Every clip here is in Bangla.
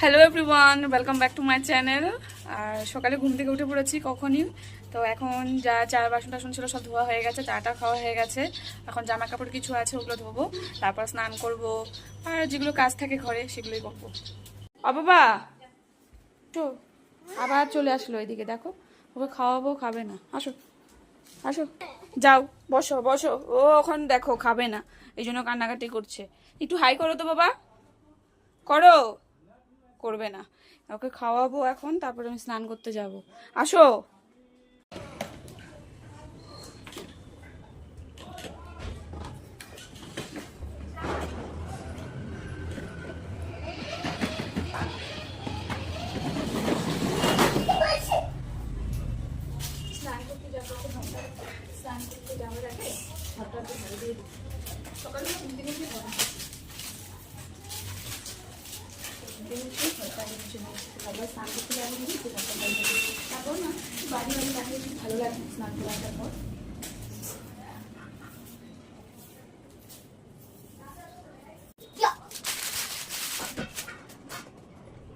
Hello everyone welcome back to my channel আর সকালে ঘুম থেকে উঠে পড়েছি কখনই। তো এখন যা চার বাসন টাসন ছিল সব ধোয়া হয়ে গেছে চাটা খাওয়া হয়ে গেছে। এখন জামা কাপড় কিছু আছে ওগুলো ধোবো তারপর স্নান করব। আর যেগুলো কাজ থাকে ঘরে সেগুলোই করব। ও বাবা। তো আবার চলে আসলো এদিকে দেখো। ওকে খাওয়াবো খাবে না। আসো আসো। যাও বসো বসো। ও ওখানে দেখো খাবে না। এই জন্য কান্নাকাটি করছে। একটু হাই করো তো বাবা। করো। করবে না। ওকে খাওয়াবো এখন, তারপরে আমি স্নান করতে যাব। আসো। স্নান করতে যাওয়ার আগে সকালে থেকে উঠে ঘর তারপর স্নান করতে যাব দিই। তারপর না বাড়ি বাড়ি খুব ভালো লাগে স্নান করে আসার পর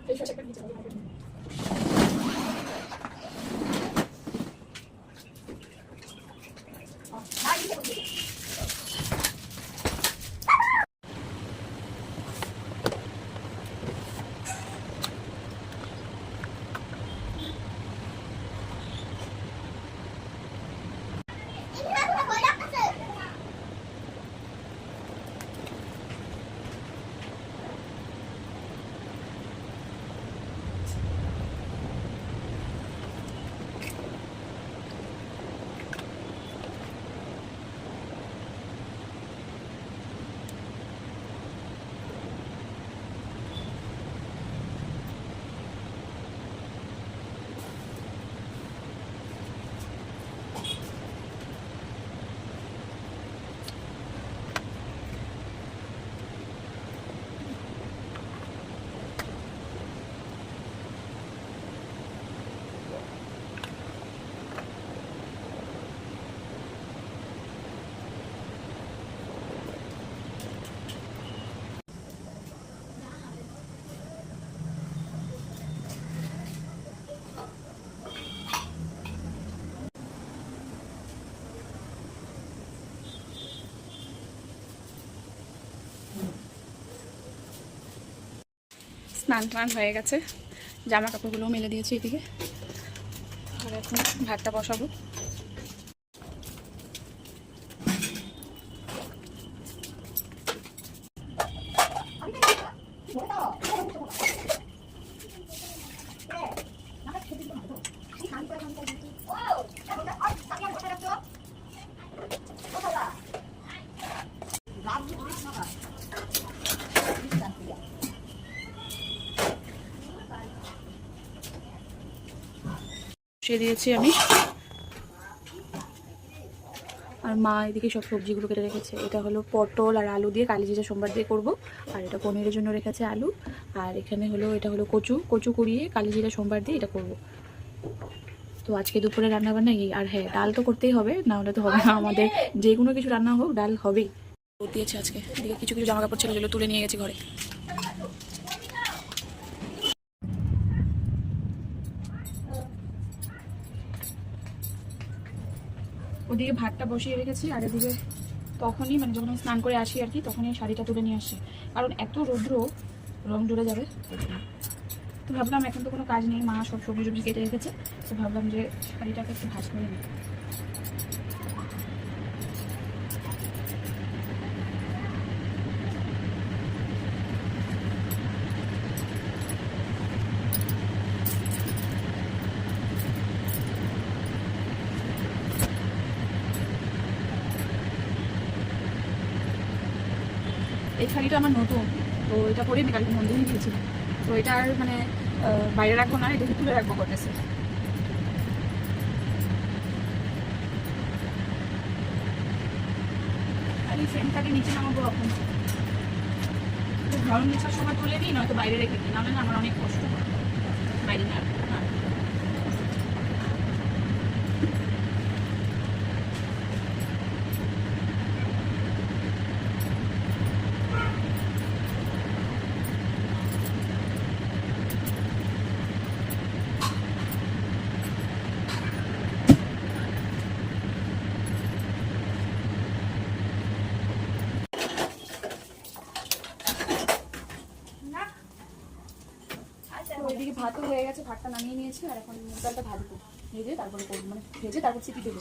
এই শসাটা স্নান টান হয়ে গেছে। জামা কাপড়গুলোও মেলে দিয়েছি এদিকে। আর এখন ভাতটা বসাবো। বসিয়ে দিয়েছি আমি। আর মা এদিকে সব সবজিগুলো কেটে রেখেছে। এটা হলো পটল আর আলু দিয়ে, কালি জিরা সোমবার দিয়ে করব। আর এটা পনিরের জন্য রেখেছে আলু। আর এখানে হলো, এটা হলো কচু কচু কুড়িয়ে কালি জিরা সোমবার দিয়ে এটা করব। তো আজকে দুপুরে রান্না বান্না এই, আর হ্যাঁ ডাল তো করতেই হবে, না হলে তো হবে না। আমাদের যে কোনো কিছু রান্না হোক, ডাল হবেই। দিয়েছে আজকে। এদিকে কিছু কিছু জামা কাপড় ছিল তুলে নিয়ে গেছি ঘরে। ওদিকে ভাতটা বসিয়ে রেখেছি, আর এদিকে তখনই মানে যখন আমি স্নান করে আসি আর কি, তখনই শাড়িটা তুলে নিয়ে আসি। কারণ এত রৌদ্র, রং জুড়ে যাবে। তো ভাবলাম এখন তো কোনো কাজ নেই, মা সব সবজি সবজি কেটে রেখেছে, তো ভাবলাম যে শাড়িটাকে একটু ভাজ করে নিই। শাড়িটা আমার নতুন, তো এটা পরে আমি কালকে মন্দিরে গিয়েছিলাম। তো এটা আর মানে বাইরে রাখব না, এটা তুলে রাখব করতেছে আর এই ফ্রেমটাকে নিচে নামাবো এখন। ঘর মোছার সময় তুলে দিই নয়তো বাইরে রেখে দিই, নাহলে আমার অনেক কষ্ট হয়। বাইরে না না ওইদিকে ভাতও হয়ে গেছে, ভাতটা নামিয়ে নিয়েছি, আর এখন মুগ ডালটা ভাজবো, ভেজে তারপরে করব মানে ভেজে তারপর সিটি দেবো।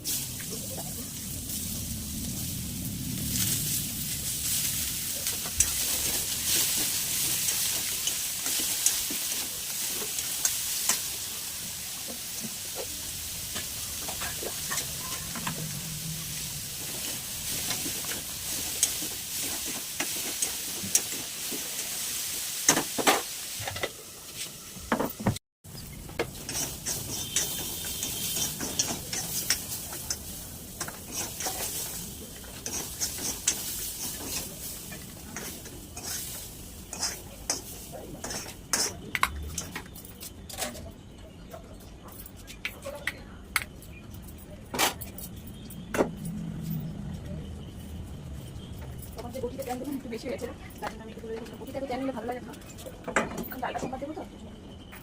ডালটা সোমবার দেবো তো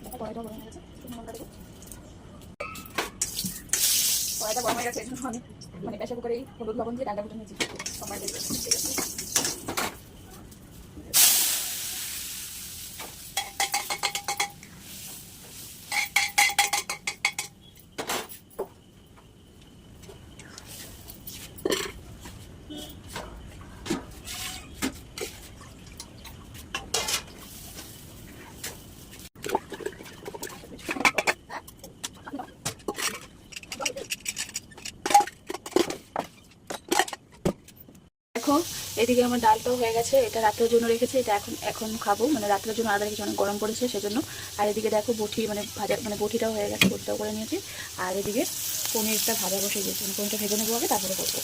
দেখো কড়াইটাও গরম হয়ে গেছে নুনটা দেবো। কড়াইটা গরম হয়ে গেছে মানে প্রেশার কুকারে হলুদ লবণ দিয়ে ডালটা ফুটে নিয়েছি সোমবার দেবো ঠিক আছে দেখো এদিকে আমার ডালটাও হয়ে গেছে, এটা রাত্রের জন্য রেখেছি, এটা এখন এখন খাব মানে রাত্রের জন্য আদার কিছু অনেক গরম পড়েছে সেজন্য। আর এদিকে দেখো বটি মানে ভাজা মানে বটিটাও হয়ে গেছে বটিটাও করে নিয়েছি। আর এদিকে পনিরটা ভাজা বসে মানে পনিরটা ভেজে নেব আগে, তারপরে করব।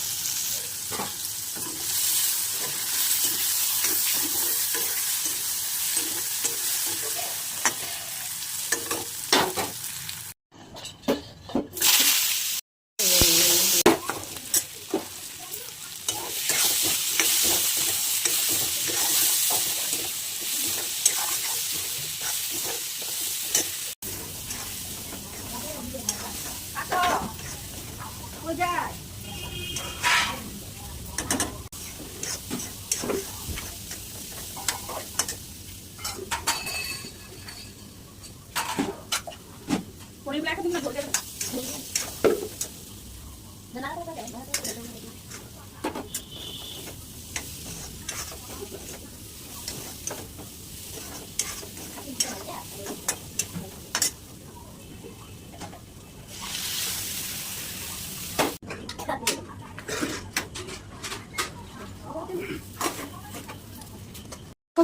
with that.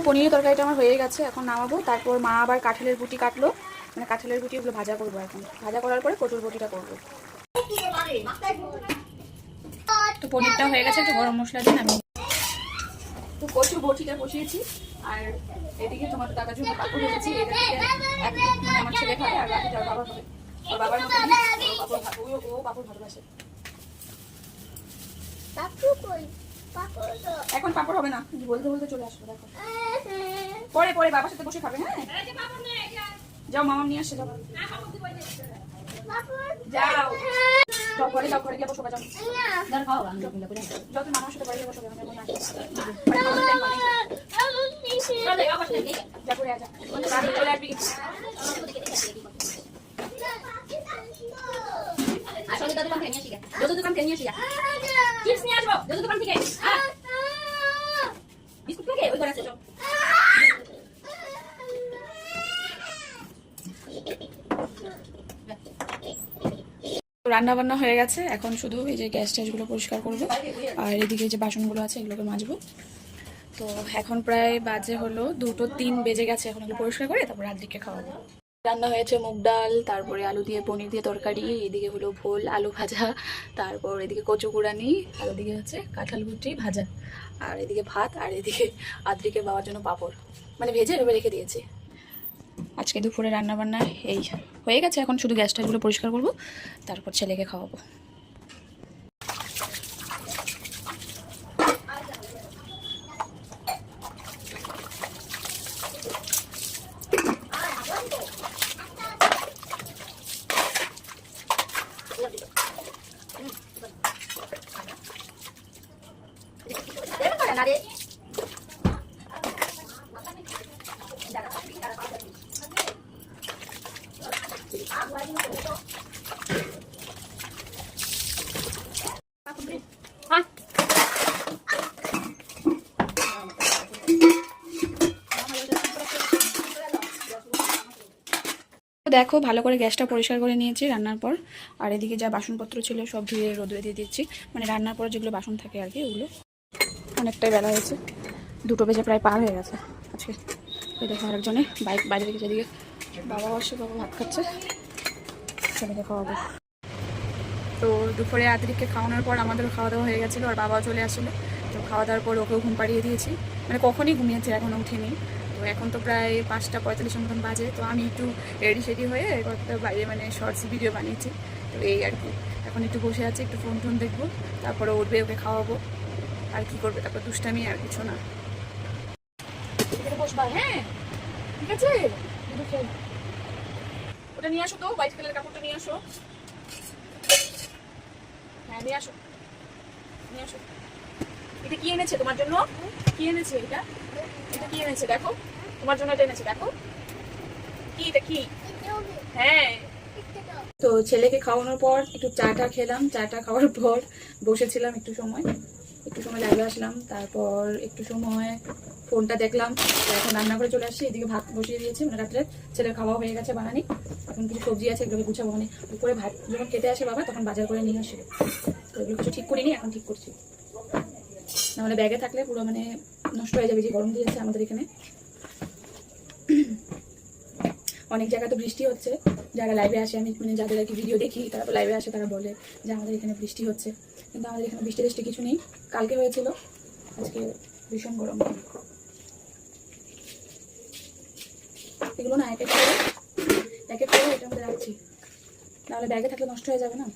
পনিরের তরকারিটা আমার হয়ে গেছে, এখন নামাবো। তারপর মা আবার কাঁঠালের বুটি কাটলো। মানে কাঁঠালের বুটি ওগুলো ভাজা করব এখন। ভাজা করার পরে কচুর বুটিটা করব। তো পনিরটা হয়ে গেছে, একটু গরম মশলা দিন আমি তো কচুর বটিটা বসিয়েছি, আর এদিকে তোমার দাদার জন্য কাপড় একদম মানে আমার ছেলে খাবে, আর বাকিটা ওর বাবা খাবে। ওর বাবার মতো ও পাপড় ভালোবাসে। এখন পাপড় হবে না বলতে বলতে চলে আসবে দেখো পরে পরে বাবার সাথে বসে খাবে হ্যাঁ যাও মামা নিয়ে আসছে যাও যাও যাও পরে যাও পরে গিয়ে বসো যাও যাও মামার সাথে পরে গিয়ে বসো যাও এখন আসবে। পরে খাওয়ার time অনেক। যা করে আয়, চলে আসবি রান্না বান্না হয়ে গেছে। এখন শুধু এই যে গ্যাস ট্যাসগুলো পরিষ্কার করব। আর এদিকে যে বাসনগুলো আছে, এগুলোকে মাজবো। তো এখন প্রায় বাজে হলো দুটো তিন বেজে গেছে, এখন পরিষ্কার করে তারপর রাত রাত্রিকে খাওয়াবো। রান্না হয়েছে মুগ ডাল, তারপরে আলু দিয়ে পনির দিয়ে তরকারি, এদিকে হলো ভোল, আলু ভাজা, তারপর এদিকে কচু কুড়ানি আর ওদিকে হচ্ছে কাঁঠাল গুটি ভাজা, আর এদিকে ভাত, আর এদিকে আদ্রিকে বাবার জন্য পাঁপড় মানে ভেজে এভাবে রেখে দিয়েছি। আজকে দুপুরে রান্না বান্না এই হয়ে গেছে, এখন শুধু গ্যাস ট্যাসগুলো পরিষ্কার করব, তারপর ছেলেকে খাওয়াবো এরকম করে না রে। হ্যাঁ। তো দেখো, ভালো করে গ্যাসটা পরিষ্কার করে নিয়েছি রান্নার পর। আর এদিকে যা বাসনপত্র ছিল সব ধুয়ে রোদে দিয়ে দিচ্ছি। মানে রান্নার পর যেগুলো বাসন থাকে আর কি, ওগুলো অনেকটাই বেলা হয়েছে। দুটো বেজে প্রায় পার হয়ে গেছে আজকে। এই দেখো আরেকজনে বাইক বাইরে রেখেছে যেদিকে বাবা বসে, বাবা ভাত খাচ্ছে। ছেলেকে খাওয়াবো তো দুপুরে আদ্রিককে খাওয়ানোর পর আমাদেরও খাওয়া দাওয়া হয়ে গেছিল আর বাবাও চলে আসছিল তো খাওয়া দাওয়ার পর ওকেও ঘুম পাড়িয়ে দিয়েছি। মানে কখনই ঘুমিয়েছে এখনও উঠিনি। তো এখন তো প্রায় পাঁচটা পঁয়তাল্লিশের মতন বাজে, তো আমি একটু রেডি সেডি হয়ে কয়েকটা বাইরে মানে শর্টস ভিডিও বানিয়েছি, তো এই আর কি। এখন একটু বসে আছি, একটু ফোন টোন দেখব, তারপরে উঠবে ওকে খাওয়াবো, আর কি করবে? তারপর দুষ্টামি আর কিছু না। হ্যাঁ? ঠিক আছে? ওটা নিয়ে আসো তো নিয়ে আসো। হ্যাঁ নিয়ে আসো। নিয়ে আসো। এটা কি এনেছে এনেছে এটা? এটা এনেছে? দেখো। তোমার জন্য এটা এনেছে, দেখো। কি এটা কি? হ্যাঁ। তো ছেলেকে খাওয়ানোর পর একটু চাটা খেলাম, চাটা খাওয়ার পর বসেছিলাম একটু সময়। একটু সময় লাইভে আসলাম, তারপর একটু সময় ফোনটা দেখলাম। এখন রান্না করে চলে আসছি, এদিকে ভাত বসিয়ে দিয়েছি মানে রাত্রে ছেলের খাওয়া হয়ে গেছে বানানি। এখন কিছু সবজি আছে, এগুলোকে গুছাবো মানে উপরে ভাত যখন খেতে আসে বাবা, তখন বাজার করে নিয়ে আসে। তো এগুলো কিছু ঠিক করিনি, এখন ঠিক করছি। নাহলে ব্যাগে থাকলে পুরো মানে নষ্ট হয়ে যাবে, যে গরম দিয়েছে আমাদের এখানে। অনেক জায়গায় তো বৃষ্টি হচ্ছে। যারা লাইভে আসে, আমি মানে যাদের আর কি ভিডিও দেখি, তারা তো লাইভে আসে, তারা বলে যে আমাদের এখানে বৃষ্টি হচ্ছে। কিন্তু আমাদের এখানে বৃষ্টি টিষ্টি কিছু নেই। কালকে হয়েছিল, আজকে ভীষণ গরম। এগুলো না এক এক করে এক এক করে এটার মধ্যে রাখছি। নাহলে ব্যাগে থাকলে নষ্ট হয়ে যাবে না?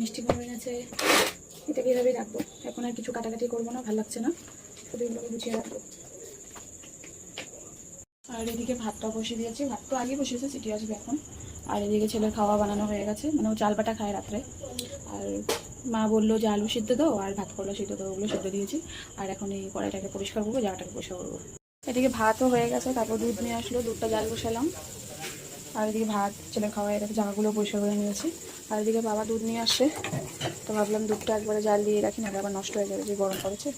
মিষ্টি কুমড়ো এনেছে এটাকে এভাবেই রাখব। এখন আর কিছু কাটাকাটি করব না, ভালো লাগছে না। শুধু এগুলোকে গুছিয়ে রাখব। আর এদিকে ভাতটা বসিয়ে দিয়েছি। ভাত তো আগে বসিয়েছে সিটি আসবে এখন। আর এদিকে ছেলের খাওয়া বানানো হয়ে গেছে মানে ও চাল পাটা খায় রাত্রে। আর মা বলল যে আলু সিদ্ধ দাও, আর ভাত করল সিদ্ধ দাও, ওগুলো সিদ্ধ দিয়েছি। আর এখন এই কড়াইটাকে পরিষ্কার করব, জায়গাটাকে পরিষ্কার করব। এদিকে ভাতও হয়ে গেছে, তারপর দুধ নিয়ে আসলো, দুধটা জাল বসালাম। আর এদিকে ভাত, ছেলের খাওয়া হয়ে গেছে, জামাগুলো পরিষ্কার করে নিয়েছি। আর এদিকে বাবা দুধ নিয়ে আসে। তো ভাবলাম দুধটা একবারে জাল দিয়ে রাখি না আবার নষ্ট হয়ে যাবে, যে গরম পড়েছে।